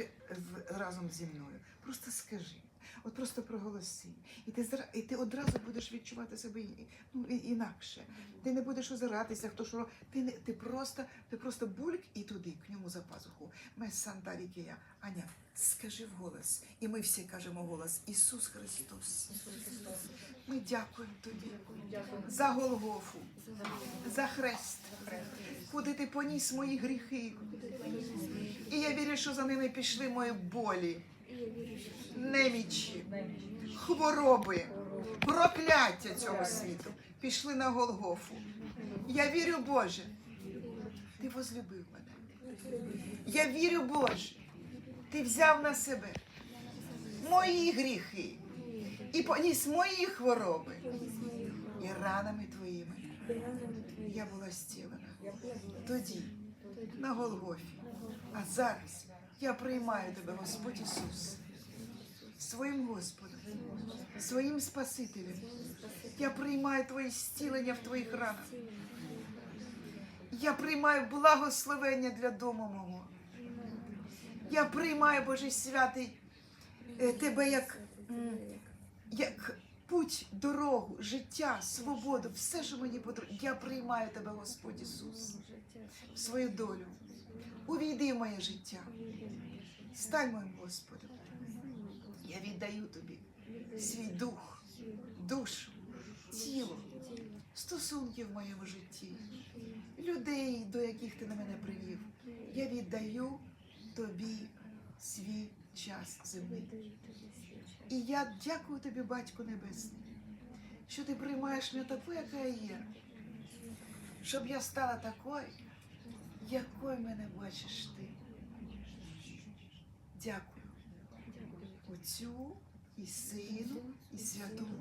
В- разом зі мною. Просто скажи. От просто проголоси. І ти, зра- і ти одразу будеш відчувати себе і- ну, інакше. Ти не будеш озиратися, хто що. Ти, не, ти, просто, ти просто бульк і туди, к ньому за пазуху. Ми Санта Рікія. Аня, скажи вголос. І ми всі кажемо голос. Ісус Христос. Ми дякуємо тобі за Голгофу, за хрест, куди ти поніс мої гріхи. І я вірю, що за ними пішли мої болі, немічі, хвороби, прокляття цього світу. Пішли на Голгофу. Я вірю, Боже, ти возлюбив мене. Я вірю, Боже, ти взяв на себе мої гріхи і поніс мої хвороби. І ранами твоїми я була зцілена. Тоді, на Голгофі. А зараз я приймаю тебе, Господь Ісус, своїм Господом, своїм Спасителем. Я приймаю Твоє зцілення в Твоїх ранах. Я приймаю благословення для дому мого. Я приймаю, Боже святий, е, тебе як, путь, дорогу, життя, свободу, все, що мені потрібно. Я приймаю тебе, Господь Ісус, в свою долю. Увійди в моє життя. Стань моїм Господом. Я віддаю тобі свій дух, душу, тіло, стосунки в моєму житті, людей, до яких ти на мене привів. Я віддаю тобі свій час земний. І я дякую тобі, Батько Небесний, що ти приймаєш мене такою, яка я є, щоб я стала такою, якою мене бачиш ти. Дякую. Отцю і Сину, і Святому.